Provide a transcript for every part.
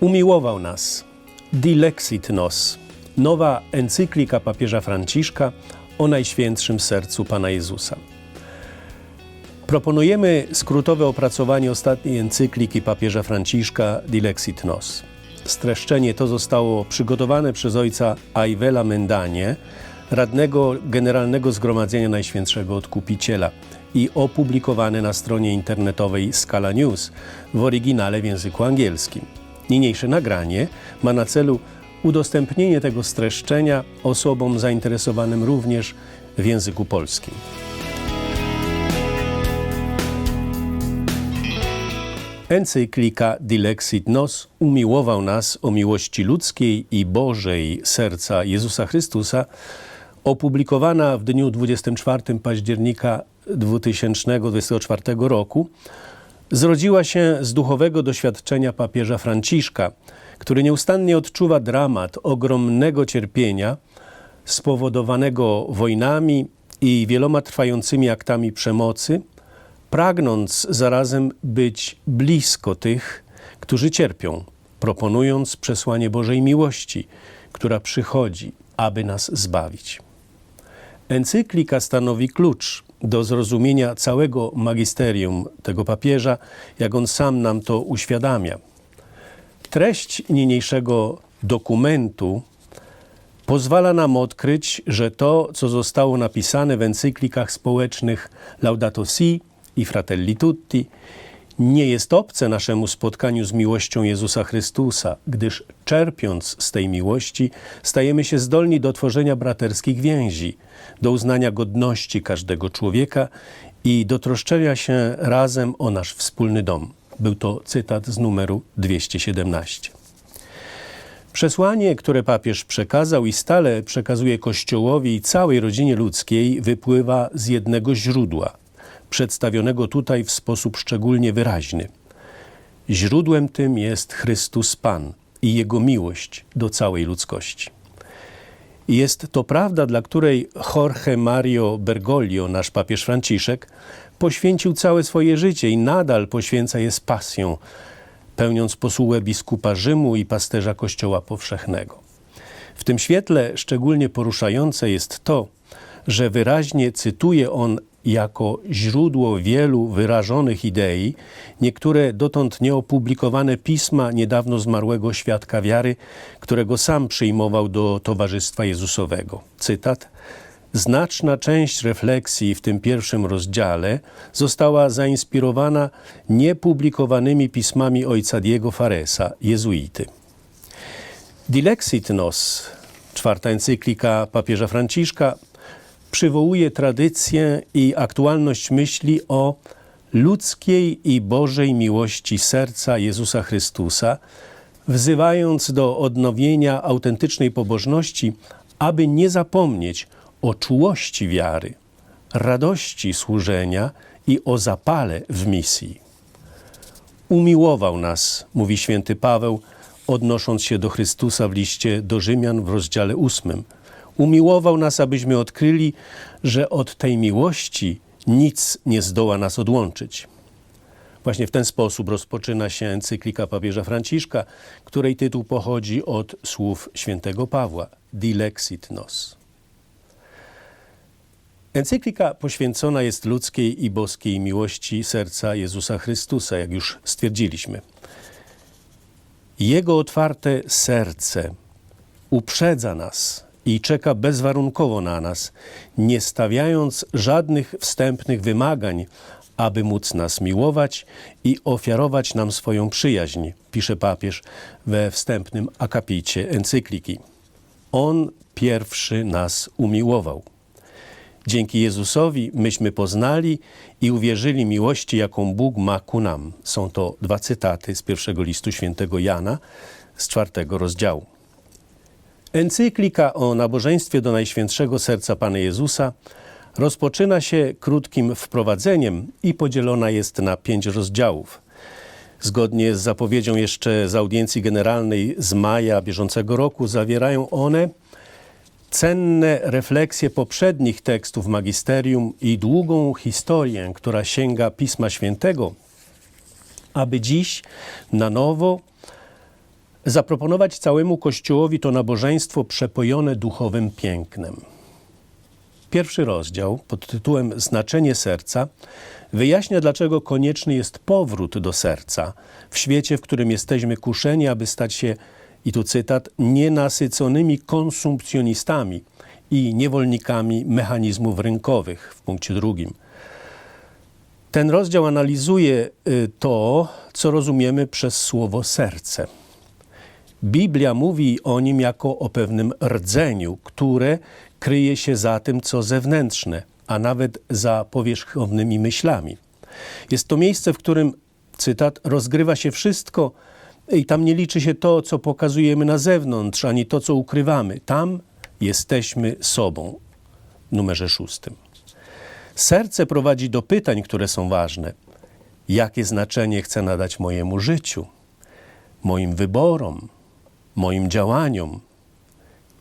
Umiłował nas. Dilexit nos. Nowa encyklika papieża Franciszka o Najświętszym Sercu Pana Jezusa. Proponujemy skrótowe opracowanie ostatniej encykliki papieża Franciszka Dilexit nos. Streszczenie to zostało przygotowane przez ojca Aivela Mendanie, radnego Generalnego Zgromadzenia Najświętszego Odkupiciela i opublikowane na stronie internetowej Scala News w oryginale w języku angielskim. Niniejsze nagranie ma na celu udostępnienie tego streszczenia osobom zainteresowanym również w języku polskim. Encyklika Dilexit Nos umiłował nas o miłości ludzkiej i Bożej serca Jezusa Chrystusa, opublikowana w dniu 24 października 2024 roku, zrodziła się z duchowego doświadczenia papieża Franciszka, który nieustannie odczuwa dramat ogromnego cierpienia spowodowanego wojnami i wieloma trwającymi aktami przemocy, pragnąc zarazem być blisko tych, którzy cierpią, proponując przesłanie Bożej miłości, która przychodzi, aby nas zbawić. Encyklika stanowi klucz do zrozumienia całego magisterium tego papieża, jak on sam nam to uświadamia. Treść niniejszego dokumentu pozwala nam odkryć, że to, co zostało napisane w encyklikach społecznych Laudato Si i Fratelli Tutti, nie jest obce naszemu spotkaniu z miłością Jezusa Chrystusa, gdyż czerpiąc z tej miłości, stajemy się zdolni do tworzenia braterskich więzi, do uznania godności każdego człowieka i do troszczenia się razem o nasz wspólny dom. Był to cytat z numeru 217. Przesłanie, które papież przekazał i stale przekazuje Kościołowi i całej rodzinie ludzkiej, wypływa z jednego źródła, przedstawionego tutaj w sposób szczególnie wyraźny. Źródłem tym jest Chrystus Pan i Jego miłość do całej ludzkości. Jest to prawda, dla której Jorge Mario Bergoglio, nasz papież Franciszek, poświęcił całe swoje życie i nadal poświęca je z pasją, pełniąc posługę biskupa Rzymu i pasterza Kościoła Powszechnego. W tym świetle szczególnie poruszające jest to, że wyraźnie cytuje on jako źródło wielu wyrażonych idei niektóre dotąd nieopublikowane pisma niedawno zmarłego świadka wiary, którego sam przyjmował do Towarzystwa Jezusowego. Cytat. Znaczna część refleksji w tym pierwszym rozdziale została zainspirowana niepublikowanymi pismami ojca Diego Faresa, jezuity. Dilexit Nos, czwarta encyklika papieża Franciszka, przywołuje tradycję i aktualność myśli o ludzkiej i Bożej miłości serca Jezusa Chrystusa, wzywając do odnowienia autentycznej pobożności, aby nie zapomnieć o czułości wiary, radości służenia i o zapale w misji. Umiłował nas, mówi święty Paweł, odnosząc się do Chrystusa w liście do Rzymian w rozdziale ósmym – Umiłował nas, abyśmy odkryli, że od tej miłości nic nie zdoła nas odłączyć. Właśnie w ten sposób rozpoczyna się encyklika papieża Franciszka, której tytuł pochodzi od słów świętego Pawła Dilexit nos. Encyklika poświęcona jest ludzkiej i boskiej miłości serca Jezusa Chrystusa, jak już stwierdziliśmy. Jego otwarte serce uprzedza nas i czeka bezwarunkowo na nas, nie stawiając żadnych wstępnych wymagań, aby móc nas miłować i ofiarować nam swoją przyjaźń, pisze papież we wstępnym akapicie encykliki. On pierwszy nas umiłował. Dzięki Jezusowi myśmy poznali i uwierzyli miłości, jaką Bóg ma ku nam. Są to dwa cytaty z pierwszego listu świętego Jana z czwartego rozdziału. Encyklika o nabożeństwie do Najświętszego Serca Pana Jezusa rozpoczyna się krótkim wprowadzeniem i podzielona jest na pięć rozdziałów. Zgodnie z zapowiedzią jeszcze z audiencji generalnej z maja bieżącego roku zawierają one cenne refleksje poprzednich tekstów magisterium i długą historię, która sięga Pisma Świętego, aby dziś na nowo zaproponować całemu Kościołowi to nabożeństwo przepojone duchowym pięknem. Pierwszy rozdział pod tytułem Znaczenie serca wyjaśnia, dlaczego konieczny jest powrót do serca w świecie, w którym jesteśmy kuszeni, aby stać się, i tu cytat, nienasyconymi konsumpcjonistami i niewolnikami mechanizmów rynkowych w punkcie drugim. Ten rozdział analizuje y, to, co rozumiemy przez słowo serce. Biblia mówi o nim jako o pewnym rdzeniu, które kryje się za tym, co zewnętrzne, a nawet za powierzchownymi myślami. Jest to miejsce, w którym, cytat, rozgrywa się wszystko i tam nie liczy się to, co pokazujemy na zewnątrz, ani to, co ukrywamy. Tam jesteśmy sobą. Numerze szóstym. Serce prowadzi do pytań, które są ważne. Jakie znaczenie chcę nadać mojemu życiu, moim wyborom, moim działaniom,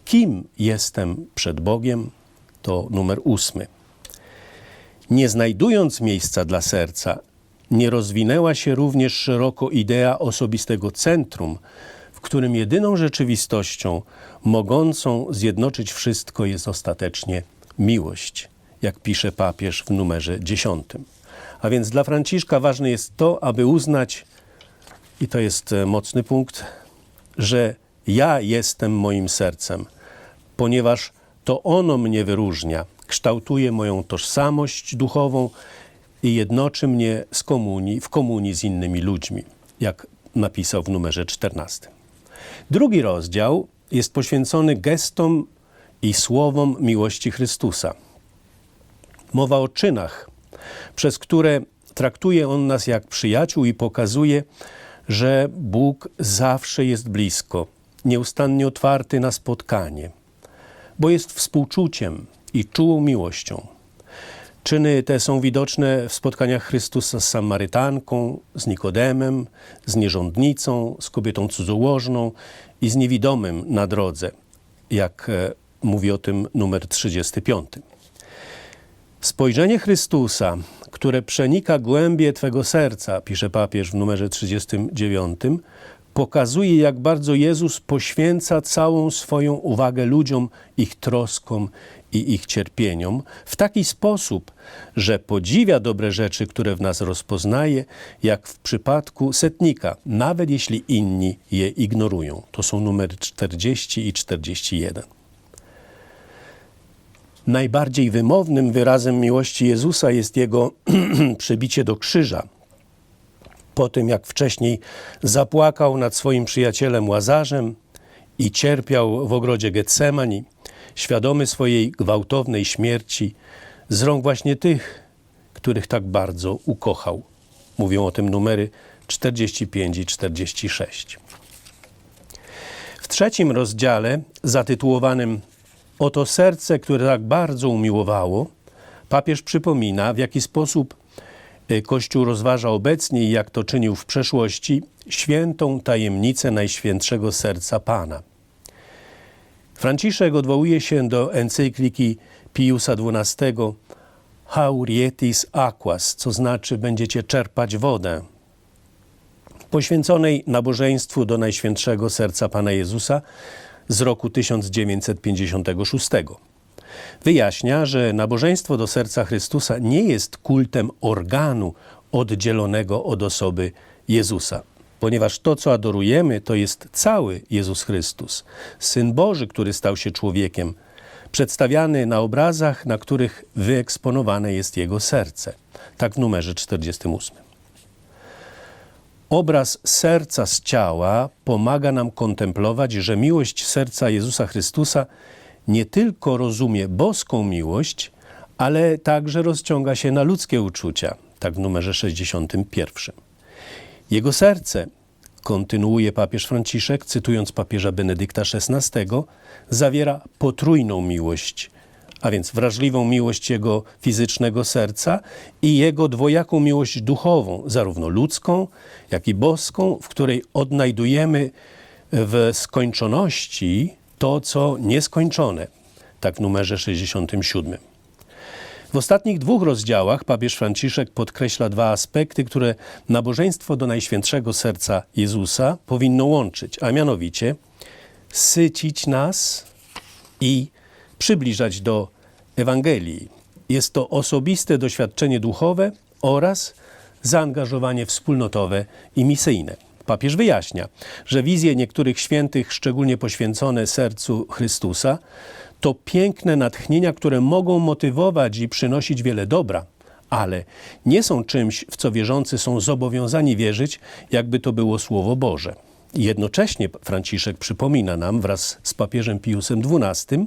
kim jestem przed Bogiem, to numer ósmy. Nie znajdując miejsca dla serca, nie rozwinęła się również szeroko idea osobistego centrum, w którym jedyną rzeczywistością mogącą zjednoczyć wszystko jest ostatecznie miłość, jak pisze papież w numerze dziesiątym. A więc dla Franciszka ważne jest to, aby uznać, i to jest e, mocny punkt, że ja jestem moim sercem, ponieważ to ono mnie wyróżnia, kształtuje moją tożsamość duchową i jednoczy mnie z komunii, w komunii z innymi ludźmi, jak napisał w numerze 14. Drugi rozdział jest poświęcony gestom i słowom miłości Chrystusa. Mowa o czynach, przez które traktuje on nas jak przyjaciół i pokazuje, że Bóg zawsze jest blisko, nieustannie otwarty na spotkanie, bo jest współczuciem i czułą miłością. Czyny te są widoczne w spotkaniach Chrystusa z Samarytanką, z Nikodemem, z nierządnicą, z kobietą cudzołożną i z niewidomym na drodze, jak e, mówi o tym numer 35. Spojrzenie Chrystusa, które przenika głębie Twego serca, pisze papież w numerze 39, pokazuje, jak bardzo Jezus poświęca całą swoją uwagę ludziom, ich troskom i ich cierpieniom w taki sposób, że podziwia dobre rzeczy, które w nas rozpoznaje, jak w przypadku setnika, nawet jeśli inni je ignorują. To są numery 40 i 41. Najbardziej wymownym wyrazem miłości Jezusa jest jego przybicie do krzyża po tym jak wcześniej zapłakał nad swoim przyjacielem Łazarzem i cierpiał w ogrodzie Getsemani, świadomy swojej gwałtownej śmierci z rąk właśnie tych, których tak bardzo ukochał. Mówią o tym numery 45 i 46. W trzecim rozdziale, zatytułowanym Oto serce, które tak bardzo umiłowało, papież przypomina, w jaki sposób Kościół rozważa obecnie, jak to czynił w przeszłości, świętą tajemnicę Najświętszego Serca Pana. Franciszek odwołuje się do encykliki Piusa XII Haurietis Aquas, co znaczy będziecie czerpać wodę, poświęconej nabożeństwu do Najświętszego Serca Pana Jezusa z roku 1956. Wyjaśnia, że nabożeństwo do serca Chrystusa nie jest kultem organu oddzielonego od osoby Jezusa, ponieważ to, co adorujemy, to jest cały Jezus Chrystus, Syn Boży, który stał się człowiekiem, przedstawiany na obrazach, na których wyeksponowane jest Jego serce. Tak w numerze 48. Obraz serca z ciała pomaga nam kontemplować, że miłość serca Jezusa Chrystusa nie tylko rozumie boską miłość, ale także rozciąga się na ludzkie uczucia, tak w numerze 61. Jego serce, kontynuuje papież Franciszek, cytując papieża Benedykta XVI, zawiera potrójną miłość, a więc wrażliwą miłość jego fizycznego serca i jego dwojaką miłość duchową, zarówno ludzką, jak i boską, w której odnajdujemy w skończoności to, co nieskończone, tak w numerze 67. W ostatnich dwóch rozdziałach papież Franciszek podkreśla dwa aspekty, które nabożeństwo do Najświętszego Serca Jezusa powinno łączyć, a mianowicie sycić nas i przybliżać do Ewangelii. Jest to osobiste doświadczenie duchowe oraz zaangażowanie wspólnotowe i misyjne. Papież wyjaśnia, że wizje niektórych świętych, szczególnie poświęcone sercu Chrystusa, to piękne natchnienia, które mogą motywować i przynosić wiele dobra, ale nie są czymś, w co wierzący są zobowiązani wierzyć, jakby to było Słowo Boże. Jednocześnie Franciszek przypomina nam wraz z papieżem Piusem XII,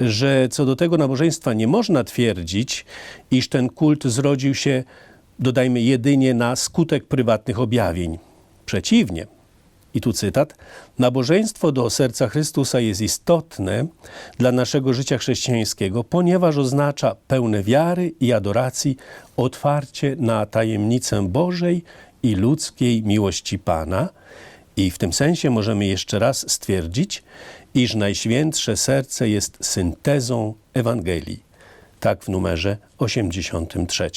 że co do tego nabożeństwa nie można twierdzić, iż ten kult zrodził się, dodajmy, jedynie na skutek prywatnych objawień. Przeciwnie, i tu cytat, nabożeństwo do serca Chrystusa jest istotne dla naszego życia chrześcijańskiego, ponieważ oznacza pełne wiary i adoracji, otwarcie na tajemnicę Bożej i ludzkiej miłości Pana. I w tym sensie możemy jeszcze raz stwierdzić, iż Najświętsze Serce jest syntezą Ewangelii. Tak w numerze 83.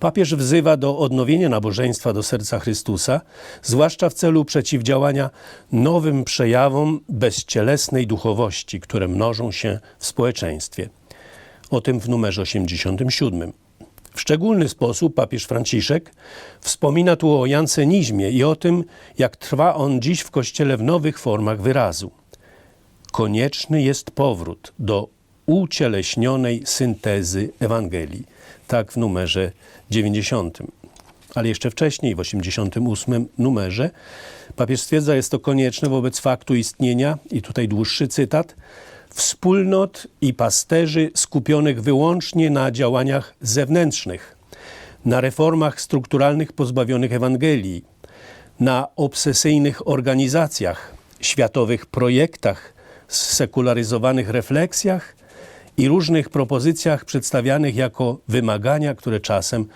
Papież wzywa do odnowienia nabożeństwa do serca Chrystusa, zwłaszcza w celu przeciwdziałania nowym przejawom bezcielesnej duchowości, które mnożą się w społeczeństwie. O tym w numerze 87. W szczególny sposób papież Franciszek wspomina tu o jansenizmie i o tym, jak trwa on dziś w Kościele w nowych formach wyrazu. Konieczny jest powrót do ucieleśnionej syntezy Ewangelii. Tak w numerze 90. Ale jeszcze wcześniej, w 88 numerze, papież stwierdza, jest to konieczne wobec faktu istnienia, i tutaj dłuższy cytat, wspólnot i pasterzy skupionych wyłącznie na działaniach zewnętrznych, na reformach strukturalnych pozbawionych Ewangelii, na obsesyjnych organizacjach, światowych projektach, sekularyzowanych refleksjach i różnych propozycjach przedstawianych jako wymagania, które czasem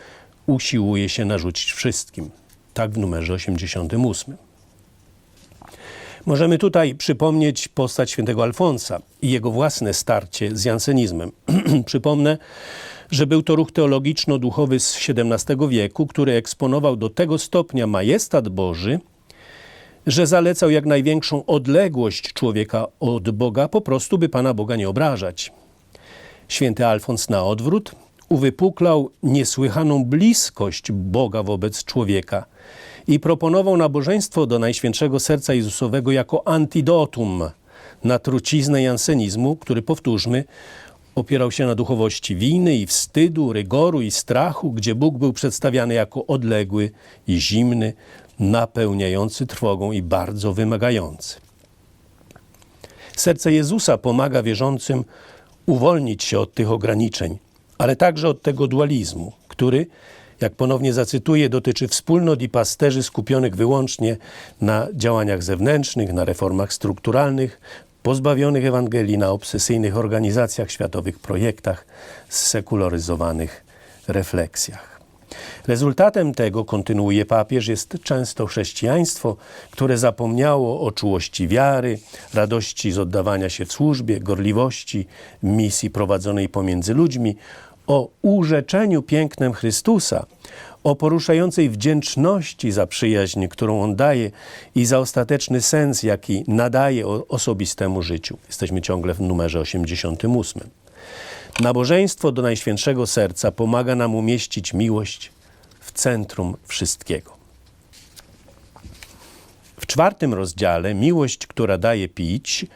usiłuje się narzucić wszystkim. Tak w numerze 88. Możemy tutaj przypomnieć postać świętego Alfonsa i jego własne starcie z jansenizmem. Przypomnę, że był to ruch teologiczno-duchowy z XVII wieku, który eksponował do tego stopnia majestat Boży, że zalecał jak największą odległość człowieka od Boga, po prostu by Pana Boga nie obrażać. Święty Alfons na odwrót uwypuklał niesłychaną bliskość Boga wobec człowieka i proponował nabożeństwo do Najświętszego Serca Jezusowego jako antidotum na truciznę jansenizmu, który, powtórzmy, opierał się na duchowości winy i wstydu, rygoru i strachu, gdzie Bóg był przedstawiany jako odległy i zimny, napełniający trwogą i bardzo wymagający. Serce Jezusa pomaga wierzącym uwolnić się od tych ograniczeń, ale także od tego dualizmu, który, jak ponownie zacytuję, dotyczy wspólnot i pasterzy skupionych wyłącznie na działaniach zewnętrznych, na reformach strukturalnych, pozbawionych Ewangelii, na obsesyjnych organizacjach, światowych projektach, sekularyzowanych refleksjach. Rezultatem tego, kontynuuje papież, jest często chrześcijaństwo, które zapomniało o czułości wiary, radości z oddawania się w służbie, gorliwości, misji prowadzonej pomiędzy ludźmi, o urzeczeniu pięknem Chrystusa, o poruszającej wdzięczności za przyjaźń, którą On daje i za ostateczny sens, jaki nadaje osobistemu życiu. Jesteśmy ciągle w numerze 88. Nabożeństwo do Najświętszego Serca pomaga nam umieścić miłość centrum wszystkiego. W czwartym rozdziale, Miłość, która daje pić,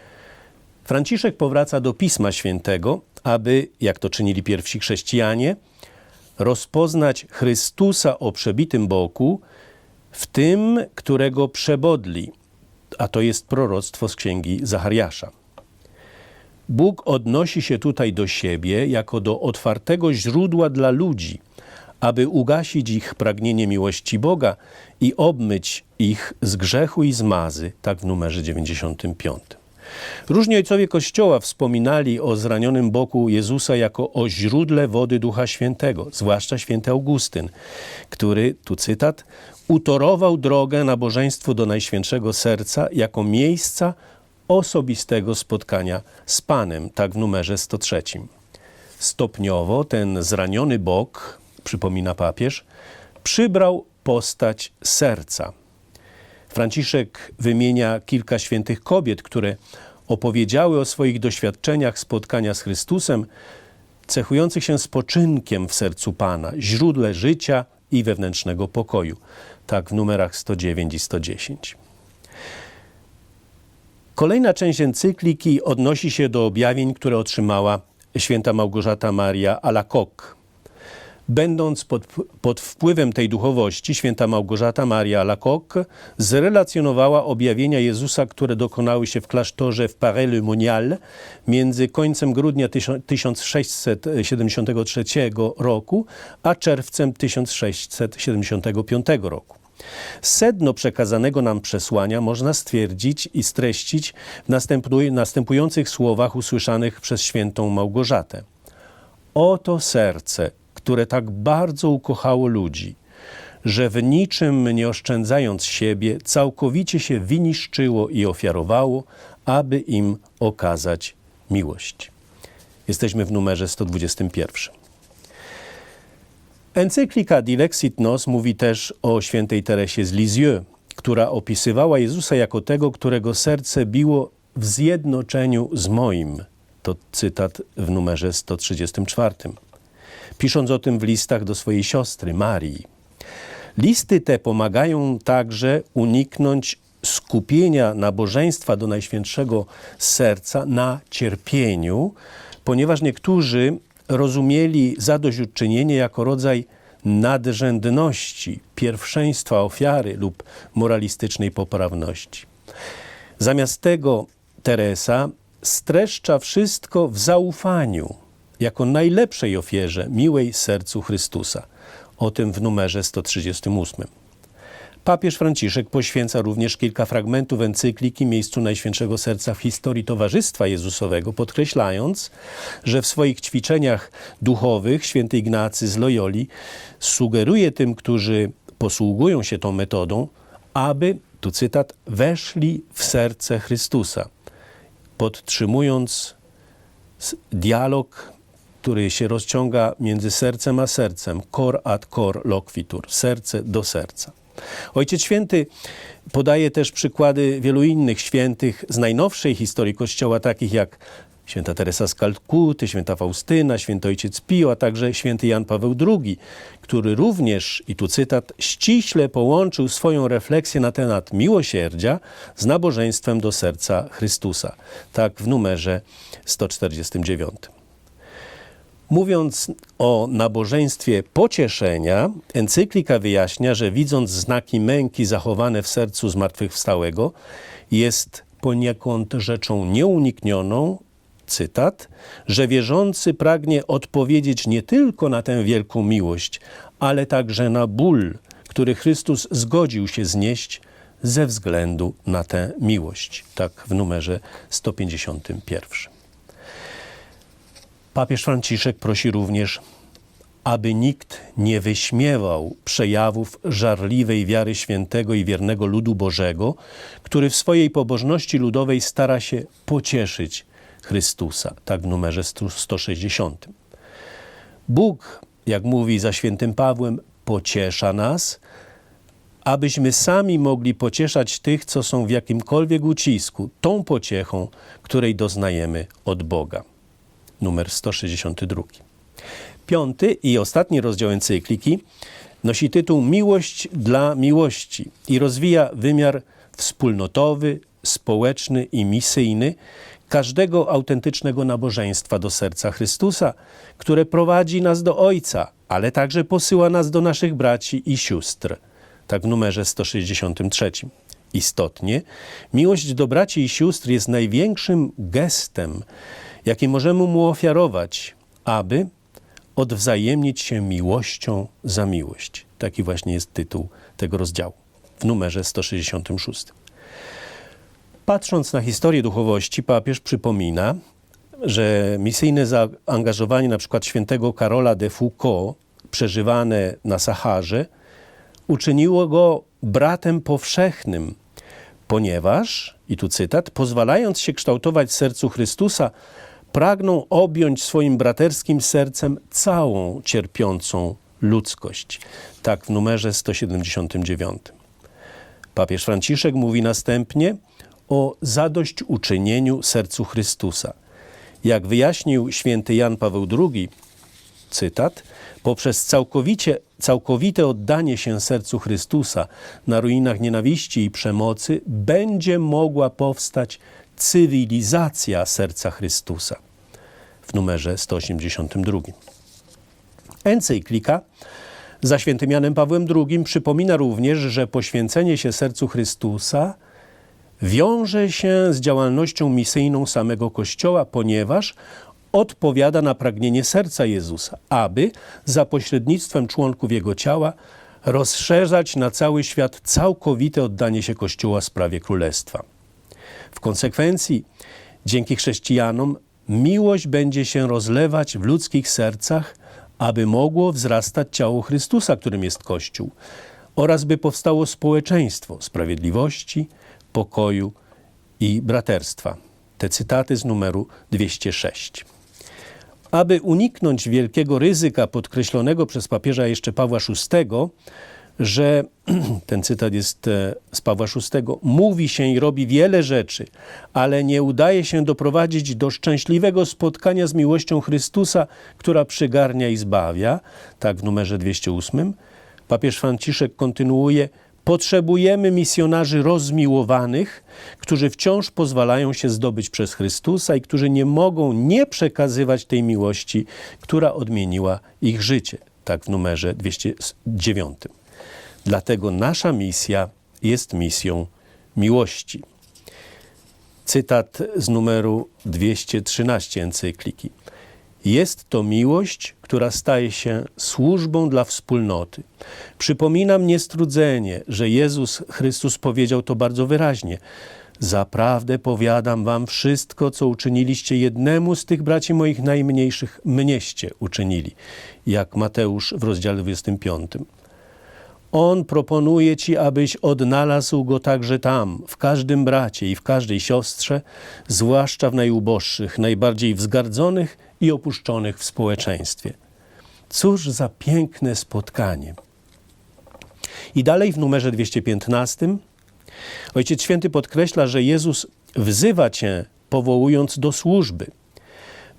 Franciszek powraca do Pisma Świętego, aby, jak to czynili pierwsi chrześcijanie, rozpoznać Chrystusa o przebitym boku w tym, którego przebodli, a to jest proroctwo z księgi Zachariasza. Bóg odnosi się tutaj do siebie jako do otwartego źródła dla ludzi, aby ugasić ich pragnienie miłości Boga i obmyć ich z grzechu i zmazy, tak w numerze 95. Różni ojcowie Kościoła wspominali o zranionym boku Jezusa jako o źródle wody Ducha Świętego, zwłaszcza święty Augustyn, który, tu cytat, utorował drogę nabożeństwu do Najświętszego Serca jako miejsca osobistego spotkania z Panem, tak w numerze 103. Stopniowo ten zraniony bok, przypomina papież, przybrał postać serca. Franciszek wymienia kilka świętych kobiet, które opowiedziały o swoich doświadczeniach spotkania z Chrystusem, cechujących się spoczynkiem w sercu Pana, źródle życia i wewnętrznego pokoju. Tak w numerach 109 i 110. Kolejna część encykliki odnosi się do objawień, które otrzymała święta Małgorzata Maria Alacoque. Będąc pod, pod, wpływem tej duchowości, święta Małgorzata Maria Alacoque zrelacjonowała objawienia Jezusa, które dokonały się w klasztorze w Paray-le-Monial między końcem grudnia 1673 roku a czerwcem 1675 roku. Sedno przekazanego nam przesłania można stwierdzić i streścić w następujących słowach usłyszanych przez świętą Małgorzatę. Oto serce, które tak bardzo ukochało ludzi, że w niczym nie oszczędzając siebie, całkowicie się wyniszczyło i ofiarowało, aby im okazać miłość. Jesteśmy w numerze 121. Encyklika Dilexit Nos mówi też o świętej Teresie z Lisieux, która opisywała Jezusa jako tego, którego serce biło w zjednoczeniu z moim. To cytat w numerze 134. Pisząc o tym w listach do swojej siostry Marii. Listy te pomagają także uniknąć skupienia nabożeństwa do Najświętszego Serca na cierpieniu, ponieważ niektórzy rozumieli zadośćuczynienie jako rodzaj nadrzędności, pierwszeństwa ofiary lub moralistycznej poprawności. Zamiast tego Teresa streszcza wszystko w zaufaniu, jako najlepszej ofierze miłej sercu Chrystusa. O tym w numerze 138. Papież Franciszek poświęca również kilka fragmentów encykliki miejscu Najświętszego Serca w historii Towarzystwa Jezusowego, podkreślając, że w swoich ćwiczeniach duchowych święty Ignacy z Loyoli sugeruje tym, którzy posługują się tą metodą, aby, tu cytat, weszli w serce Chrystusa, podtrzymując dialog który się rozciąga między sercem a sercem, cor ad cor loquitur, serce do serca. Ojciec Święty podaje też przykłady wielu innych świętych z najnowszej historii Kościoła, takich jak święta Teresa z Kalkuty, święta Faustyna, święty ojciec Pio, a także święty Jan Paweł II, który również, i tu cytat, ściśle połączył swoją refleksję na temat miłosierdzia z nabożeństwem do serca Chrystusa. Tak w numerze 149. Mówiąc o nabożeństwie pocieszenia, encyklika wyjaśnia, że widząc znaki męki zachowane w sercu zmartwychwstałego, jest poniekąd rzeczą nieuniknioną, cytat, że wierzący pragnie odpowiedzieć nie tylko na tę wielką miłość, ale także na ból, który Chrystus zgodził się znieść ze względu na tę miłość. Tak w numerze 151. Papież Franciszek prosi również, aby nikt nie wyśmiewał przejawów żarliwej wiary świętego i wiernego ludu Bożego, który w swojej pobożności ludowej stara się pocieszyć Chrystusa. Tak w numerze 160. Bóg, jak mówi za świętym Pawłem, pociesza nas, abyśmy sami mogli pocieszać tych, co są w jakimkolwiek ucisku, tą pociechą, której doznajemy od Boga numer 162. Piąty i ostatni rozdział encykliki nosi tytuł Miłość dla miłości i rozwija wymiar wspólnotowy, społeczny i misyjny każdego autentycznego nabożeństwa do serca Chrystusa, które prowadzi nas do Ojca, ale także posyła nas do naszych braci i sióstr. Tak w numerze 163. Istotnie, miłość do braci i sióstr jest największym gestem, jaki możemy mu ofiarować, aby odwzajemnić się miłością za miłość. Taki właśnie jest tytuł tego rozdziału w numerze 166. Patrząc na historię duchowości, papież przypomina, że misyjne zaangażowanie np. świętego Karola de Foucault, przeżywane na Saharze, uczyniło go bratem powszechnym, ponieważ, i tu cytat, pozwalając się kształtować sercu Chrystusa, pragną objąć swoim braterskim sercem całą cierpiącą ludzkość. Tak w numerze 179. Papież Franciszek mówi następnie o zadośćuczynieniu sercu Chrystusa. Jak wyjaśnił święty Jan Paweł II, cytat, poprzez całkowicie, całkowite oddanie się sercu Chrystusa na ruinach nienawiści i przemocy będzie mogła powstać cywilizacja serca Chrystusa w numerze 182. Encyklika za świętym Janem Pawłem II przypomina również, że poświęcenie się sercu Chrystusa wiąże się z działalnością misyjną samego Kościoła, ponieważ odpowiada na pragnienie serca Jezusa, aby za pośrednictwem członków Jego ciała rozszerzać na cały świat całkowite oddanie się Kościoła sprawie Królestwa. W konsekwencji, dzięki chrześcijanom, miłość będzie się rozlewać w ludzkich sercach, aby mogło wzrastać ciało Chrystusa, którym jest Kościół, oraz by powstało społeczeństwo sprawiedliwości, pokoju i braterstwa. Te cytaty z numeru 206. Aby uniknąć wielkiego ryzyka podkreślonego przez papieża jeszcze Pawła VI, że ten cytat jest e, z Pawła VI, mówi się i robi wiele rzeczy, ale nie udaje się doprowadzić do szczęśliwego spotkania z miłością Chrystusa, która przygarnia i zbawia, tak w numerze 208. Papież Franciszek kontynuuje, Potrzebujemy misjonarzy rozmiłowanych, którzy wciąż pozwalają się zdobyć przez Chrystusa i którzy nie mogą nie przekazywać tej miłości, która odmieniła ich życie. Tak w numerze 209. Dlatego nasza misja jest misją miłości. Cytat z numeru 213 encykliki. Jest to miłość, która staje się służbą dla wspólnoty. Przypominam niestrudzenie, że Jezus Chrystus powiedział to bardzo wyraźnie. Zaprawdę powiadam wam wszystko, co uczyniliście jednemu z tych braci moich najmniejszych, mnieście uczynili, jak Mateusz w rozdziale 25. On proponuje ci, abyś odnalazł go także tam, w każdym bracie i w każdej siostrze, zwłaszcza w najuboższych, najbardziej wzgardzonych i opuszczonych w społeczeństwie. Cóż za piękne spotkanie. I dalej w numerze 215 Ojciec Święty podkreśla, że Jezus wzywa cię, powołując do służby.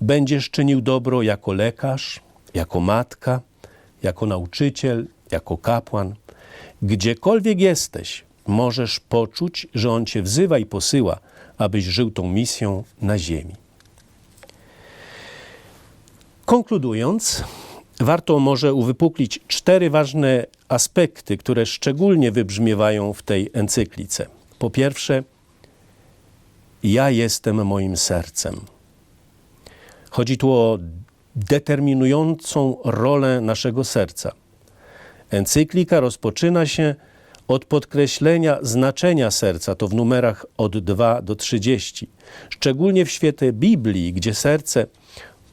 Będziesz czynił dobro jako lekarz, jako matka, jako nauczyciel, jako kapłan. Gdziekolwiek jesteś, możesz poczuć, że On cię wzywa i posyła, abyś żył tą misją na ziemi. Konkludując, warto może uwypuklić cztery ważne aspekty, które szczególnie wybrzmiewają w tej encyklice. Po pierwsze, ja jestem moim sercem. Chodzi tu o determinującą rolę naszego serca. Encyklika rozpoczyna się od podkreślenia znaczenia serca, to w numerach od 2 do 30. Szczególnie w świetle Biblii, gdzie serce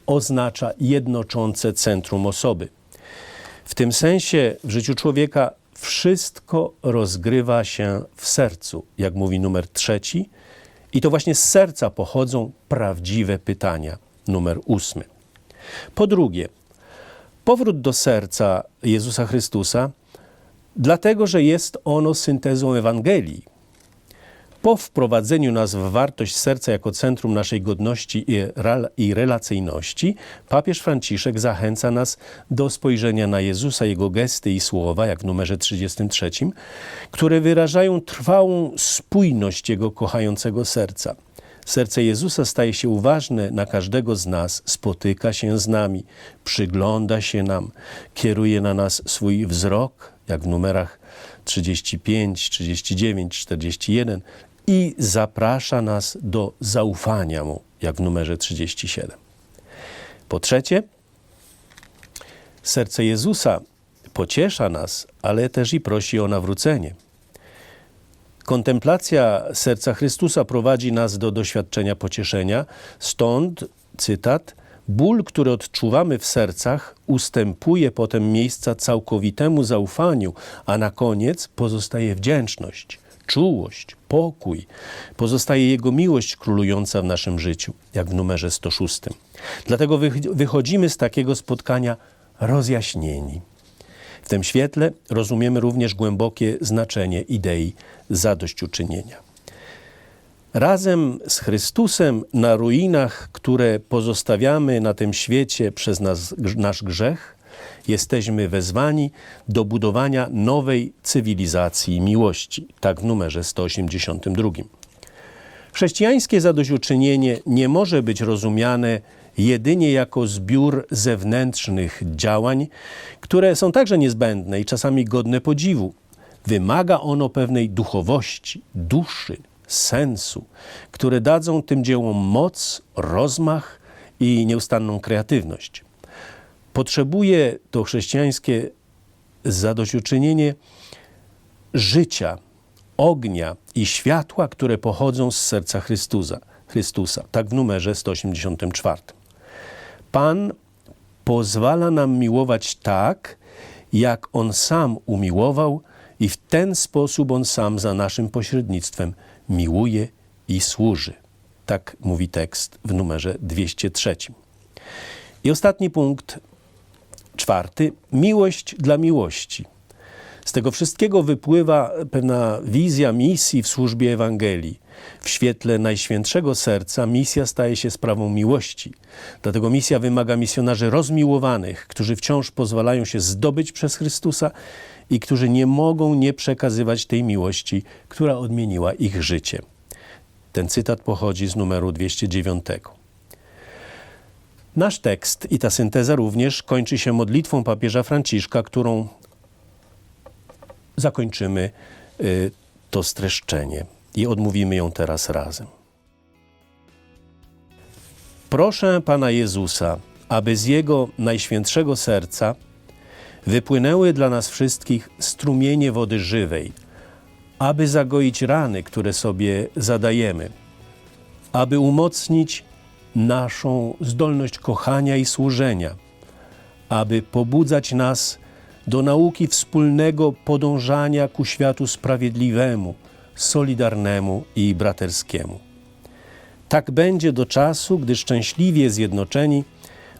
oznacza jednoczące centrum osoby. W tym sensie w życiu człowieka wszystko rozgrywa się w sercu, jak mówi numer trzeci, i to właśnie z serca pochodzą prawdziwe pytania, numer ósmy. Po drugie, powrót do serca Jezusa Chrystusa, dlatego że jest ono syntezą Ewangelii. Po wprowadzeniu nas w wartość serca jako centrum naszej godności i relacyjności, papież Franciszek zachęca nas do spojrzenia na Jezusa, jego gesty i słowa, jak w numerze 33, które wyrażają trwałą spójność jego kochającego serca. Serce Jezusa staje się uważne na każdego z nas, spotyka się z nami, przygląda się nam, kieruje na nas swój wzrok, jak w numerach 35, 39, 41 i zaprasza nas do zaufania Mu, jak w numerze 37. Po trzecie, serce Jezusa pociesza nas, ale też i prosi o nawrócenie. Kontemplacja serca Chrystusa prowadzi nas do doświadczenia pocieszenia, stąd cytat: Ból, który odczuwamy w sercach, ustępuje potem miejsca całkowitemu zaufaniu, a na koniec pozostaje wdzięczność. czułość, pokój. Pozostaje Jego miłość królująca w naszym życiu, jak w numerze 106. Dlatego wychodzimy z takiego spotkania rozjaśnieni. W tym świetle rozumiemy również głębokie znaczenie idei zadośćuczynienia. Razem z Chrystusem na ruinach, które pozostawiamy na tym świecie przez nas, nasz grzech, jesteśmy wezwani do budowania nowej cywilizacji miłości. Tak w numerze 182. Chrześcijańskie zadośćuczynienie nie może być rozumiane jedynie jako zbiór zewnętrznych działań, które są także niezbędne i czasami godne podziwu. Wymaga ono pewnej duchowości, duszy, sensu, które dadzą tym dziełom moc, rozmach i nieustanną kreatywność. Potrzebuje to chrześcijańskie zadośćuczynienie życia, ognia i światła, które pochodzą z serca Chrystusa. Chrystusa. Tak w numerze 184. Pan pozwala nam miłować tak, jak On sam umiłował, i w ten sposób On sam za naszym pośrednictwem miłuje i służy. Tak mówi tekst w numerze 203. I ostatni punkt, czwarty. Miłość dla miłości. Z tego wszystkiego wypływa pewna wizja misji w służbie Ewangelii. W świetle Najświętszego Serca misja staje się sprawą miłości. Dlatego misja wymaga misjonarzy rozmiłowanych, którzy wciąż pozwalają się zdobyć przez Chrystusa i którzy nie mogą nie przekazywać tej miłości, która odmieniła ich życie. Ten cytat pochodzi z numeru 209. Nasz tekst i ta synteza również kończy się modlitwą papieża Franciszka, którą zakończymy y, to streszczenie i odmówimy ją teraz razem. Proszę Pana Jezusa, aby z Jego najświętszego serca wypłynęły dla nas wszystkich strumienie wody żywej, aby zagoić rany, które sobie zadajemy, aby umocnić naszą zdolność kochania i służenia, aby pobudzać nas do nauki wspólnego podążania ku światu sprawiedliwemu, solidarnemu i braterskiemu. Tak będzie do czasu, gdy szczęśliwie zjednoczeni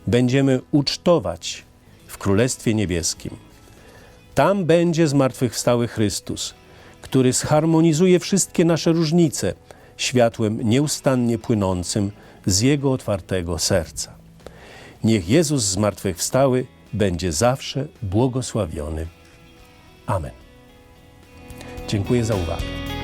będziemy ucztować w Królestwie Niebieskim. Tam będzie zmartwychwstały Chrystus, który zharmonizuje wszystkie nasze różnice światłem nieustannie płynącym z Jego otwartego serca. Niech Jezus zmartwychwstały będzie zawsze błogosławiony. Amen. Dziękuję za uwagę.